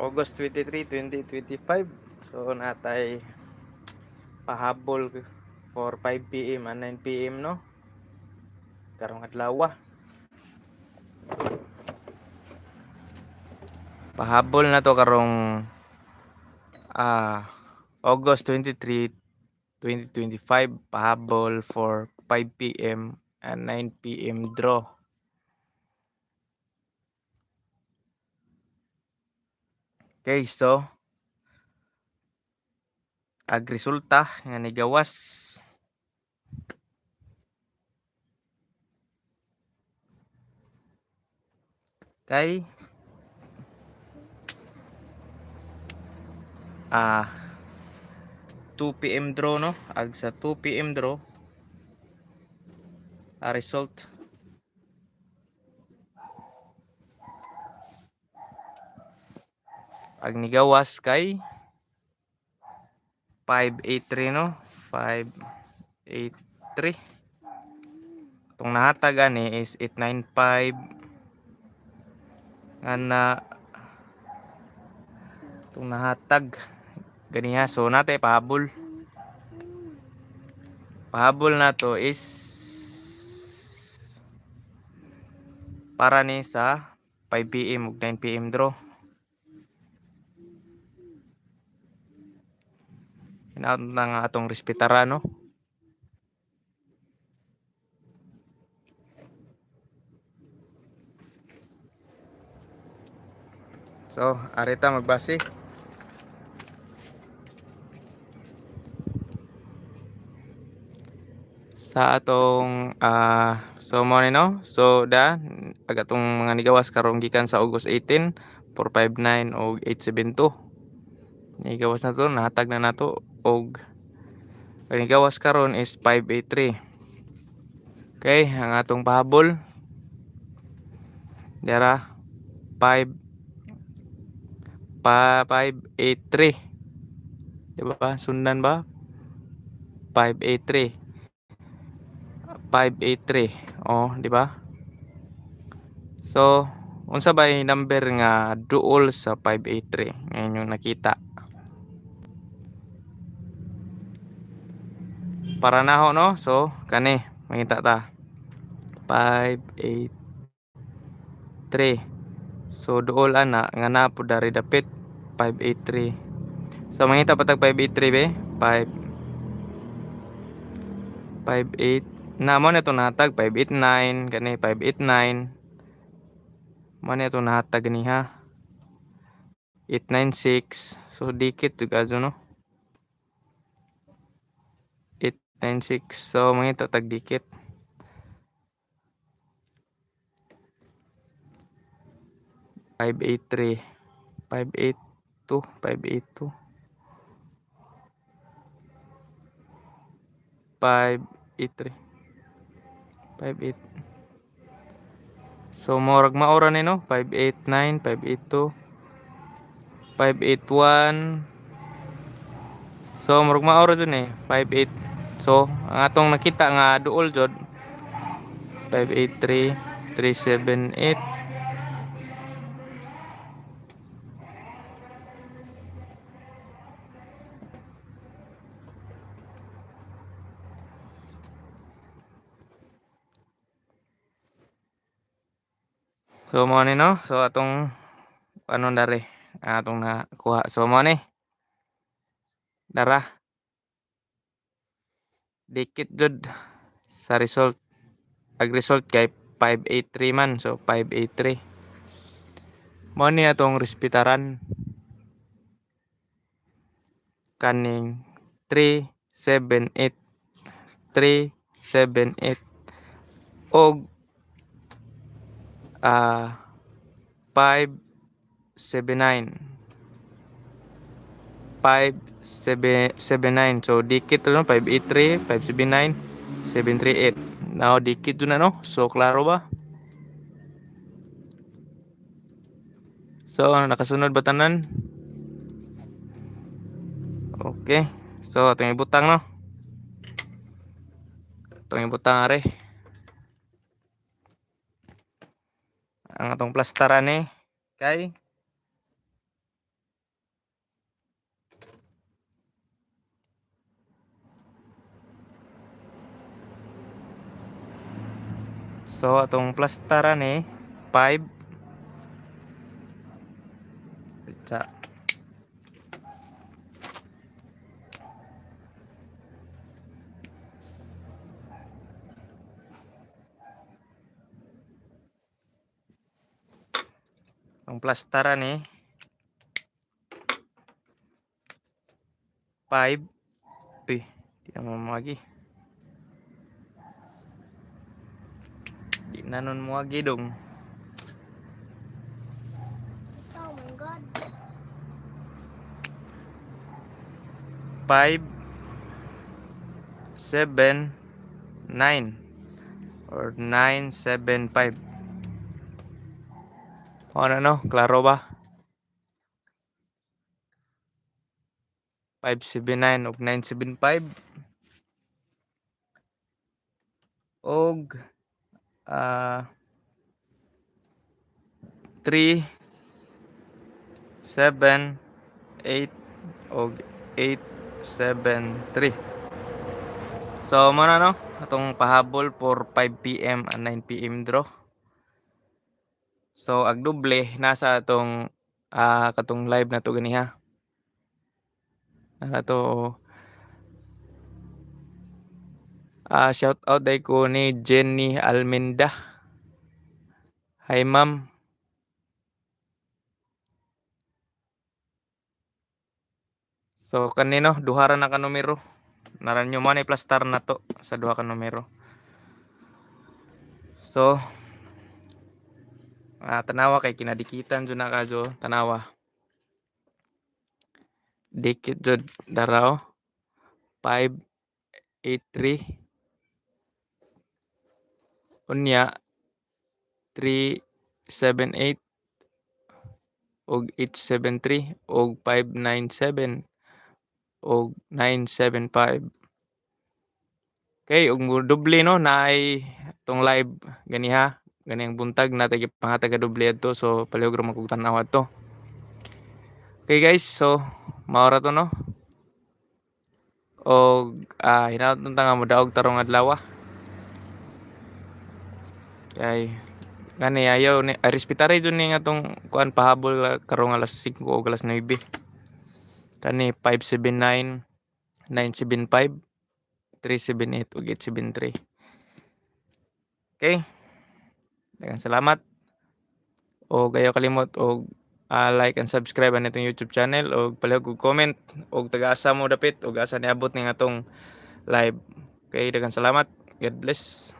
August 23, 2025. So natay pahabol for 5 PM and 9 PM no. Karong adlaw. Pahabol na to karong ah August 23, 2025 pahabol for 5 PM and 9 PM draw. Okay, so ag resulta nga nigawas. Kay ah 2 PM draw no? Ag sa 2 PM draw a result ag nigawas kay 583 no? 583 itong nahatag ani is 895 nga na itong nahatag. Ganiha so natay pahabol. Pahabol na to is para ni sa 5 PM ug 9 PM draw Hinaot na nga atong respetara no. So, arita magbase. Sa atong ah so mo no. So da ag atong mga nigawas karong gikan sa August 18 459 og 872. Nigawas na to, nahatag na nato og ang nigawas karon is 583. Okay, ang atong pahabol dara 5 pa 583. Di ba? Sundan ba? 583. 583. Oh, di ba? So, unsa ba yung number nga duol sa 583? Ngayon yung nakita. Para na ho no? So, kani makita ta. 583. So duol ana nga na po dari dapit 583. So mangita patag 583 be? 5 58 na mo na to nahatag 589 kani 589 mo na to nahatag niha 896 so dikit jud no 896 so mangita tag dikit. Five eight three, five eight two, five eight two, five eight three, five eight. So morag maora ni no, five eight nine, five eight two, five eight one. So morag maora jud ni, five eight. So ang atong nakita nga duol three seven eight. So mo ni no. So atong ano dari atong nakuha. So mo ni. Dara. Dikit jud sa result. Ag result kay 583 man. So 583. Mo ni atong respetaran. Kaning 378 378 og ah 579 579 so dikit no 583 579 738 now dikit na no so klaro ba? So nakasunod ba tanan? Okay. So atong ibutang no? Atong ibutang are. Ang atong plastaran ni kay So atong plastaran ni 5 sa ang plastaran ni 5 uy di na mamagi di na nun muagi dong Oh my god. 5 7 9 or 9 7 5 ano no klaro ba? 579 ug 975 og ah 3 7 8 og 8 7 3 So mo na no atong pahabol for 5 PM and 9 PM draw. So ag doble nasa atong ah, katong live na to ganiha. Nana to ah, shout out day ko ni Jenny Almenda. Hi ma'am. So kanino duha ra na ka numero. Naranyo mo ni plastar na to sa duha ka numero. So ah, tanawa kay kinadikitan jud na kadyo tanawa. Dikit jud daraw 5 8 3 unya 3 7 8 og 8 7 3 og 5 9 7 og 9 7 5. Kay ug modoble no naay tong live ganiha gani ang buntag natay gipangatag ka doble adto so palihog ra man kog tan-aw. Okay guys, so mao ra to no. Og ah, hinaut unta nga modaog tarong adlaw. Kay ngani ayaw ni ay respetare jud ni nga tong kuan pahabol ah, karong alas 5 o alas 9. Kani 579 975 378 ug 873. Okay. Daghang salamat. Og ayaw kalimot og ah, like and subscribe ang itong YouTube channel og palihog og comment og taga-asa mo dapit og asa niabot ni nga tong live. Okay, daghang salamat. God bless.